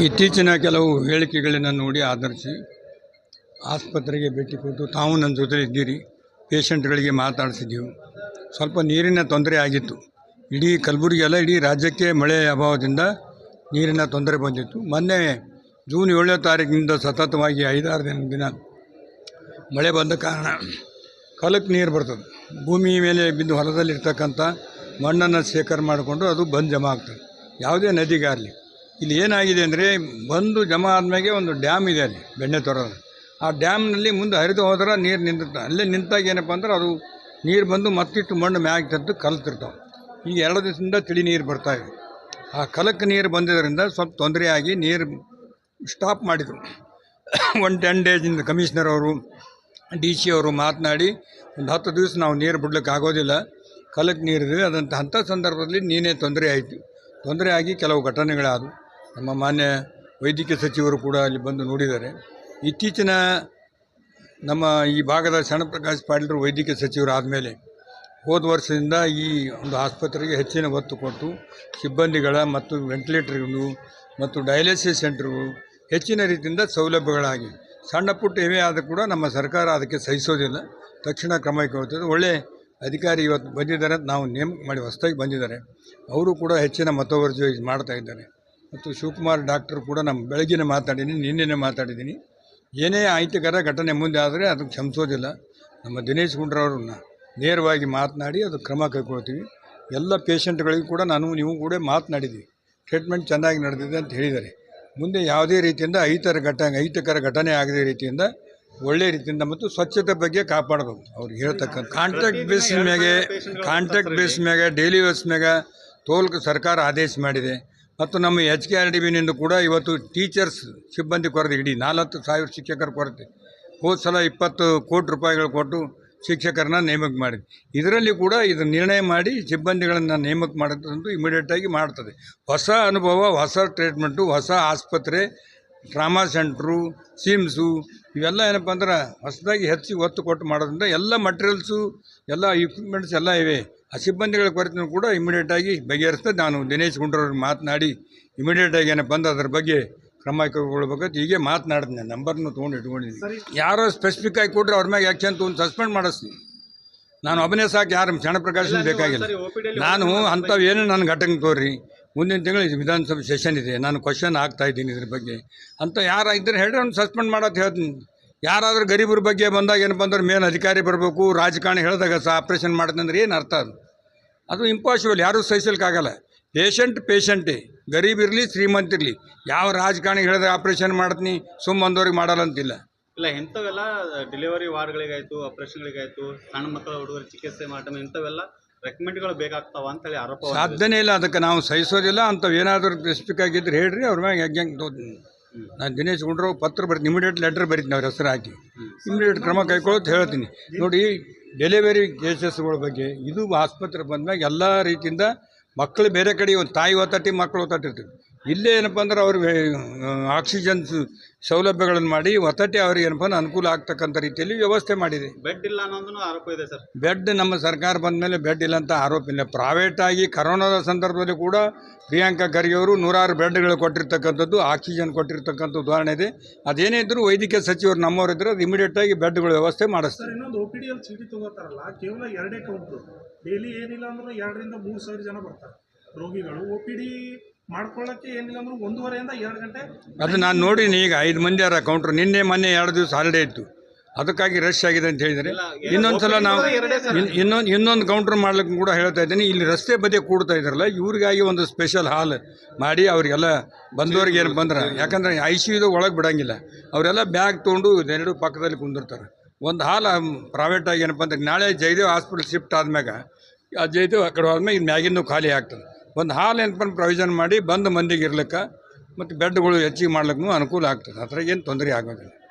ಇತ್ತೀಚಿನ ಕೆಲವು ಹೇಳಿಕೆಗಳನ್ನು ನೋಡಿ ಆಧರಿಸಿ ಆಸ್ಪತ್ರೆಗೆ ಭೇಟಿ ಕೊಟ್ಟು ತಾವು ನನ್ನ ಜೊತೆ ಇದ್ದೀರಿ, ಪೇಷಂಟ್ಗಳಿಗೆ ಮಾತಾಡಿಸಿದ್ದೀವಿ. ಸ್ವಲ್ಪ ನೀರಿನ ತೊಂದರೆ ಆಗಿತ್ತು. ಇಡೀ ಕಲಬುರಗಿಯಲ್ಲ, ಇಡೀ ರಾಜ್ಯಕ್ಕೆ ಮಳೆ ಅಭಾವದಿಂದ ನೀರಿನ ತೊಂದರೆ ಬಂದಿತ್ತು. ಮೊನ್ನೆ ಜೂನ್ ಏಳನೇ ತಾರೀಕಿನಿಂದ ಸತತವಾಗಿ ಐದಾರು ದಿನ ದಿನ ಮಳೆ ಬಂದ ಕಾರಣ ಕಲಕ್ಕೆ ನೀರು ಬರ್ತದೆ. ಭೂಮಿ ಮೇಲೆ ಬಿದ್ದು ಹೊಲದಲ್ಲಿರ್ತಕ್ಕಂಥ ಮಣ್ಣನ್ನು ಶೇಖರಣೆ ಮಾಡಿಕೊಂಡು ಅದು ಬಂದು ಜಮಾ ಆಗ್ತದೆ. ಯಾವುದೇ ನದಿಗಾಗಲಿ ಇಲ್ಲಿ ಏನಾಗಿದೆ ಅಂದರೆ ಬಂದು ಜಮಾ ಆದಮೇಲೆ ಒಂದು ಡ್ಯಾಮ್ ಇದೆ ಅಲ್ಲಿ, ಬೆಣ್ಣೆ ತೊರೋದು. ಆ ಡ್ಯಾಮ್ನಲ್ಲಿ ಮುಂದೆ ಹರಿದು ಹೋದ್ರೆ ನೀರು ನಿಂತಿರ್ತ, ಅಲ್ಲೇ ನಿಂತಾಗ ಏನಪ್ಪ ಅಂದ್ರೆ ಅದು ನೀರು ಬಂದು ಮತ್ತಿಟ್ಟು ಮಣ್ಣು ಮ್ಯಾಗ ತದ್ದು ಕಲ್ತಿರ್ತಾವೆ. ಈಗ ಎರಡು ದಿವಸದಿಂದ ತಿಳಿ ನೀರು ಬರ್ತಾಯಿದೆ ಆ ಕಲಕ್ಕೆ ನೀರು ಬಂದಿದ್ದರಿಂದ ಸ್ವಲ್ಪ ತೊಂದರೆಯಾಗಿ ನೀರು ಸ್ಟಾಪ್ ಮಾಡಿದರು. ಒನ್ ಟೆನ್ ಡೇಸಿಂದ ಕಮಿಷನರ್ ಅವರು ಡಿ ಸಿ ಅವರು ಮಾತನಾಡಿ ಒಂದು ಹತ್ತು ದಿವಸ ನಾವು ನೀರು ಬಿಡ್ಲಿಕ್ಕೆ ಆಗೋದಿಲ್ಲ ಕಲಕ್ಕೆ ನೀರಿದೆ ಅದಂಥ ಅಂಥ ಸಂದರ್ಭದಲ್ಲಿ ನೀನೇ ತೊಂದರೆ ಆಯಿತು. ತೊಂದರೆ ಆಗಿ ಕೆಲವು ಘಟನೆಗಳಾದವು. ನಮ್ಮ ಮಾನ್ಯ ವೈದ್ಯಕೀಯ ಸಚಿವರು ಕೂಡ ಅಲ್ಲಿ ಬಂದು ನೋಡಿದ್ದಾರೆ. ಇತ್ತೀಚಿನ ನಮ್ಮ ಈ ಭಾಗದ ಶರಣಪ್ರಕಾಶ್ ಪಾಟೀಲರು ವೈದ್ಯಕೀಯ ಸಚಿವರು ಆದಮೇಲೆ ಹೋದ ವರ್ಷದಿಂದ ಈ ಒಂದು ಆಸ್ಪತ್ರೆಗೆ ಹೆಚ್ಚಿನ ಒತ್ತು ಕೊಟ್ಟು ಸಿಬ್ಬಂದಿಗಳ ಮತ್ತು ವೆಂಟಿಲೇಟರ್ಗಳು ಮತ್ತು ಡಯಾಲಿಸಿಸ್ ಸೆಂಟರ್ಗಳು ಹೆಚ್ಚಿನ ರೀತಿಯಿಂದ ಸೌಲಭ್ಯಗಳಾಗಿ ಸಣ್ಣ ಪುಟ್ಟ ಏನೇ ಆದರೂ ಕೂಡ ನಮ್ಮ ಸರ್ಕಾರ ಅದಕ್ಕೆ ಸಹಿಸೋದಿಲ್ಲ. ತಕ್ಷಣ ಕ್ರಮ ಕೈಗೊಳ್ತದೆ ಒಳ್ಳೆ ಅಧಿಕಾರಿ ಇವತ್ತು ಬಂದಿದ್ದಾರೆ ಅಂತ ನಾವು ನೇಮಕ ಮಾಡಿ ಹೊಸದಾಗಿ ಬಂದಿದ್ದಾರೆ. ಅವರು ಕೂಡ ಹೆಚ್ಚಿನ ಮತವರ್ಜಿ ಮಾಡ್ತಾ ಇದ್ದಾರೆ. ಮತ್ತು ಶಿವಕುಮಾರ್ ಡಾಕ್ಟರ್ ಕೂಡ ನಮ್ಮ ಬೆಳಗಿನ ಮಾತಾಡಿದ್ದೀನಿ ನಿನ್ನೆನೇ ಮಾತಾಡಿದ್ದೀನಿ. ಏನೇ ಅಹಿತಕರ ಘಟನೆ ಮುಂದೆ ಆದರೆ ಅದಕ್ಕೆ ಕ್ಷಮಿಸೋದಿಲ್ಲ. ನಮ್ಮ ದಿನೇಶ್ ಗುಂಡ್ರವ್ರನ್ನ ನೇರವಾಗಿ ಮಾತನಾಡಿ ಅದು ಕ್ರಮ ಕೈಗೊಳ್ತೀವಿ. ಎಲ್ಲ ಪೇಷಂಟ್ಗಳಿಗೂ ಕೂಡ ನಾನು ನೀವು ಕೂಡ ಮಾತನಾಡಿದ್ದೀವಿ. ಟ್ರೀಟ್ಮೆಂಟ್ ಚೆನ್ನಾಗಿ ನಡೆದಿದೆ ಅಂತ ಹೇಳಿದ್ದಾರೆ. ಮುಂದೆ ಯಾವುದೇ ರೀತಿಯಿಂದ ಅಹಿತರ ಘಟ ಅಹಿತಕರ ಘಟನೆ ಆಗದೇ ರೀತಿಯಿಂದ ಒಳ್ಳೆ ರೀತಿಯಿಂದ ಮತ್ತು ಸ್ವಚ್ಛತೆ ಬಗ್ಗೆ ಕಾಪಾಡಬೇಕು ಅವ್ರು ಹೇಳ್ತಕ್ಕಂಥ ಕಾಂಟ್ಯಾಕ್ಟ್ ಬೇಸ್ ಮ್ಯಾಗೆ ಕಾಂಟ್ಯಾಕ್ಟ್ ಬೇಸ್ ಮ್ಯಾಗೆ ಡೈಲಿ ವೇಸ್ ಮ್ಯಾಗ ತೋಲ್ಕ ಸರ್ಕಾರ ಆದೇಶ ಮಾಡಿದೆ. ಮತ್ತು ನಮ್ಮ ಎಚ್ ಕೆ ಆರ್ ಡಿ ಬಿನಿಂದ ಕೂಡ ಇವತ್ತು ಟೀಚರ್ಸ್ ಸಿಬ್ಬಂದಿ ಕೊರತೆ, ಇಡೀ ನಾಲ್ಕು ಸಾವಿರ ಶಿಕ್ಷಕರ ಕೊರತೆ. ಹೋದ ಸಲ ಇಪ್ಪತ್ತು ಕೋಟಿ ರೂಪಾಯಿಗಳು ಕೊಟ್ಟು ಶಿಕ್ಷಕರನ್ನ ನೇಮಕ ಮಾಡಿದೆ ಇದರಲ್ಲಿ ಕೂಡ ಇದು ನಿರ್ಣಯ ಮಾಡಿ ಸಿಬ್ಬಂದಿಗಳನ್ನು ನೇಮಕ ಮಾಡೋದಂತೂ ಇಮಿಡಿಯೇಟಾಗಿ ಮಾಡ್ತದೆ. ಹೊಸ ಅನುಭವ, ಹೊಸ ಟ್ರೀಟ್ಮೆಂಟು ಹೊಸ ಆಸ್ಪತ್ರೆ, ಟ್ರಾಮಾ ಸೆಂಟ್ರು, ಸಿಮ್ಸು ಇವೆಲ್ಲ ಏನಪ್ಪ ಅಂದ್ರೆ ಹೊಸದಾಗಿ ಹೆಚ್ಚಿಗೆ ಒತ್ತು ಕೊಟ್ಟು ಮಾಡೋದ್ರಿಂದ ಎಲ್ಲ ಮಟೀರಿಯಲ್ಸು ಎಲ್ಲ ಇಕ್ವಿಪ್ಮೆಂಟ್ಸ್ ಎಲ್ಲ ಇವೆ. ಆ ಸಿಬ್ಬಂದಿಗಳ ಕೊರತೆಯೂ ಕೂಡ ಇಮಿಡಿಯೇಟಾಗಿ ಬಗೆಹರಿಸ್ತದೆ ನಾನು ದಿನೇಶ್ ಗುಂಡ್ರವ್ರಿಗೆ ಮಾತನಾಡಿ ಇಮಿಡಿಯೇಟಾಗಿ ಏನೋ ಬಂದು ಅದ್ರ ಬಗ್ಗೆ ಕ್ರಮ ಕೈಗೊಳ್ಬೇಕಂತ ಹೀಗೆ ಮಾತನಾಡಿದ್ನೆ ನಂಬರ್ನು ತೊಗೊಂಡು ಇಟ್ಕೊಂಡಿದ್ದೀನಿ. ಯಾರೋ ಸ್ಪೆಸಿಫಿಕ್ ಆಗಿ ಕೊಟ್ಟರೆ ಅವ್ರ ಯಾಕೆ ಆ್ಯಕ್ಷನ್ ತೊಗೊಂಡು ಸಸ್ಪೆಂಡ್ ಮಾಡಿಸ್ತೀನಿ. ನಾನು ಒಬ್ಬನೇ ಸಾಕು ಯಾರು ಪ್ರಕಾಶನ ಬೇಕಾಗಿಲ್ಲ. ನಾನು ಅಂಥವು ಏನು ನನ್ನ ಘಟನೆ ತೋರಿ ಮುಂದಿನ ತಿಂಗಳು ಇದು ವಿಧಾನಸಭೆ ಸೆಷನ್ ಇದೆ. ನಾನು ಕ್ವಶನ್ ಆಗ್ತಾ ಇದ್ದೀನಿ ಇದ್ರ ಬಗ್ಗೆ. ಅಂತ ಯಾರು ಇದ್ರೆ ಹೇಳಿದ್ರೆ ಅವ್ನು ಸಸ್ಪೆಂಡ್ ಮಾಡೋದು ಹೇಳ್ತೀನಿ. ಯಾರಾದರೂ ಗರೀಬರ ಬಗ್ಗೆ ಬಂದಾಗ ಏನಪ್ಪ ಅಂದ್ರೆ ಮೇನ್ ಅಧಿಕಾರಿ ಬರಬೇಕು ರಾಜಕಾರಣಿ ಹೇಳಿದಾಗ ಸಹ ಆಪ್ರೇಷನ್ ಮಾಡ್ತಂದ್ರೆ ಏನು ಅರ್ಥ ಅದು? ಅದು ಇಂಪಾಸಿಬಲ್ ಯಾರೂ ಸಹಿಸಲಿಕ್ಕಾಗಲ್ಲ ಪೇಷಂಟ್ ಪೇಷಂಟೇ ಗರೀಬ್ ಇರಲಿ ಶ್ರೀಮಂತ ಇರಲಿ. ಯಾವ ರಾಜಕಾರಣಿ ಹೇಳಿದ್ರೆ ಆಪ್ರೇಷನ್ ಮಾಡ್ತೀನಿ ಸುಮ್ಮ ಬಂದವ್ರಿಗೆ ಮಾಡಲ್ಲ ಅಂತಿಲ್ಲ. ಇಲ್ಲ ಇಂಥವೆಲ್ಲ ಡೆಲಿವರಿ ವಾರ್ಡ್ಗಳಿಗಾಯಿತು ಆಪರೇಷನ್ಗಳಿಗಾಯಿತು ಸಣ್ಣ ಮಕ್ಕಳ ಹುಡುಗರು ಚಿಕಿತ್ಸೆ ಮಾಡಮ್ ಇಂಥವೆಲ್ಲ ರೆಕಮೆಂಡ್ಗಳು ಬೇಕಾಗ್ತಾವ ಅಂತೇಳಿ ಆರೋಪ ಸಾಧ್ಯನೇ ಇಲ್ಲ ಅದಕ್ಕೆ ನಾವು ಸಹಿಸೋದಿಲ್ಲ ಅಂಥವು ಏನಾದರೂ ಸ್ಪೆಸಿಫಿಕ್ ಆಗಿದ್ರೆ ಹೇಳ್ರಿ ಅವ್ರ ಮ್ಯಾಗ ಹೆಂಗೆ ಹೆಂಗೆ ತೋತೀನಿ ನಾನು ದಿನೇಶ್ ಗುಂಡ್ರು ಪತ್ರ ಬರ್ತೀನಿ ಇಮಿಡಿಯೇಟ್ ಲೆಟ್ರ್ ಬರೀತೀನಿ ಅವ್ರ ಹೆಸರು ಹಾಕಿ. ಇಮಿಡಿಯೇಟ್ ಕ್ರಮ ಕೈಗೊಳ್ಳೋದು ಹೇಳ್ತೀನಿ. ನೋಡಿ ಡೆಲಿವರಿ ಕೇಸಸ್ಗಳ ಬಗ್ಗೆ, ಇದು ಆಸ್ಪತ್ರೆ ಬಂದಾಗ ಎಲ್ಲ ರೀತಿಯಿಂದ ಮಕ್ಕಳು ಬೇರೆ ಕಡೆ ಒಂದು ತಾಯಿ ಒತ್ತಟ್ಟಿ ಮಕ್ಕಳು ಒತ್ತಟ್ಟಿರ್ತೀವಿ ಇಲ್ಲೇ ಏನಪ್ಪ ಅಂದ್ರೆ ಅವ್ರಿಗೆ ಆಕ್ಸಿಜನ್ ಸೌಲಭ್ಯಗಳನ್ನು ಮಾಡಿ ಒತ್ತಟ್ಟಿ ಅವರಿಗೆ ಏನಪ್ಪ ಅಂದ್ರೆ ಅನುಕೂಲ ಆಗ್ತಕ್ಕಂಥ ರೀತಿಯಲ್ಲಿ ವ್ಯವಸ್ಥೆ ಮಾಡಿದೆ. ಬೆಡ್ ಇಲ್ಲ ಅನ್ನೋದನ್ನು ಆರೋಪ ಇದೆ ಸರ್. ಬೆಡ್ ನಮ್ಮ ಸರ್ಕಾರ ಬಂದ ಮೇಲೆ ಬೆಡ್ ಇಲ್ಲ ಅಂತ ಆರೋಪ ಇಲ್ಲ. ಪ್ರೈವೇಟಾಗಿ ಕರೋನಾದ ಸಂದರ್ಭದಲ್ಲಿ ಕೂಡ ಪ್ರಿಯಾಂಕಾ ಖರ್ಗೆ ಅವರು ನೂರಾರು ಬೆಡ್ಗಳು ಕೊಟ್ಟಿರ್ತಕ್ಕಂಥದ್ದು ಆಕ್ಸಿಜನ್ ಕೊಟ್ಟಿರ್ತಕ್ಕಂಥ ಉದಾಹರಣೆ ಇದೆ. ಅದೇನೇ ಇದ್ದರೂ ವೈದ್ಯಕೀಯ ಸಚಿವರು ನಮ್ಮವರು ಇದ್ದರೆ ಅದು ಇಮಿಡಿಯೇಟಾಗಿ ಬೆಡ್ಗಳ ವ್ಯವಸ್ಥೆ ಮಾಡಿಸ್ತಾರೆ. ಇನ್ನೊಂದು ಒ ಪಿ ಡಿಯಲ್ಲಿ ಚೀಟಿ ತಗೋತಾರಲ್ಲ ಕೇವಲ ಎರಡೇ ಕೌಂಟ್ರು ಡೈಲಿ ಏನಿಲ್ಲ ಅಂದ್ರೆ ಎರಡರಿಂದ ಮೂರು ಸಾವಿರ ಜನ ಬರ್ತಾರೆ ರೋಗಿಗಳು. ಒ ಪಿ ಡಿ ಮಾಡ್ಕೊಳ್ಳೋಕ್ಕೆ ಏನಿಲ್ಲ ಅಂದ್ರೆ ಒಂದೂವರೆಯಿಂದ ಎರಡು ಗಂಟೆ ಅದು ನಾನು ನೋಡಿನಿ ಈಗ ಐದು ಮಂದಿ ಯಾರ ಕೌಂಟ್ರು ನಿನ್ನೆ ಮೊನ್ನೆ ಎರಡು ದಿವಸ ಹಾಲಿಡೇ ಇತ್ತು. ಅದಕ್ಕಾಗಿ ರಶ್ ಆಗಿದೆ ಅಂತ ಹೇಳಿದರೆ. ಇನ್ನೊಂದು ಸಲ ನಾವು ಇನ್- ಇನ್ನೊಂದು ಇನ್ನೊಂದು ಕೌಂಟ್ರ್ ಮಾಡ್ಲಿಕ್ಕೆ ಕೂಡ ಹೇಳ್ತಾ ಇದ್ದೀನಿ. ಇಲ್ಲಿ ರಸ್ತೆ ಬದಿ ಕೂಡ್ತಾ ಇದ್ದಾರಲ್ಲ ಇವ್ರಿಗಾಗಿ ಒಂದು ಸ್ಪೆಷಲ್ ಹಾಲ್ ಮಾಡಿ ಅವರಿಗೆಲ್ಲ ಬಂದವ್ರಿಗೆ ಏನು ಬಂದ್ರೆ ಯಾಕಂದ್ರೆ ಐ ಸಿ ಯುದು ಒಳಗೆ ಬಿಡೋಂಗಿಲ್ಲ. ಅವರೆಲ್ಲ ಬ್ಯಾಗ್ ತೊಗೊಂಡು ಇದೆರಡು ಪಕ್ಕದಲ್ಲಿ ಕುಂದಿರ್ತಾರೆ. ಒಂದು ಹಾಲ್ ಪ್ರೈವೇಟಾಗಿ ಏನಪ್ಪ ಅಂದ್ರೆ ನಾಳೆ ಜಯದೇವ್ ಹಾಸ್ಪಿಟ್ಲ್ ಶಿಫ್ಟ್ ಆದ್ಮ್ಯಾಗ ಆ ಜಯದೇವ್ ಆ ಕಡೆ ಹೋದ್ಮೇಲೆ ಇದು ಮ್ಯಾಗಿಂದು ಖಾಲಿ ಆಗ್ತದೆ. ಒಂದು ಹಾಲು ಏನಪ್ಪ ಪ್ರೊವಿಷನ್ ಮಾಡಿ ಬಂದ ಮಂದಿಗೆ ಇರ್ಲಿಕ್ಕೆ, ಮತ್ತು ಬೆಡ್ಗಳು ಹೆಚ್ಚಿಗೆ ಮಾಡ್ಲಿಕ್ಕೂ ಅನುಕೂಲ ಆಗ್ತದೆ. ಅದ್ರಾಗ ಏನು ತೊಂದರೆ ಆಗೋದಿಲ್ಲ.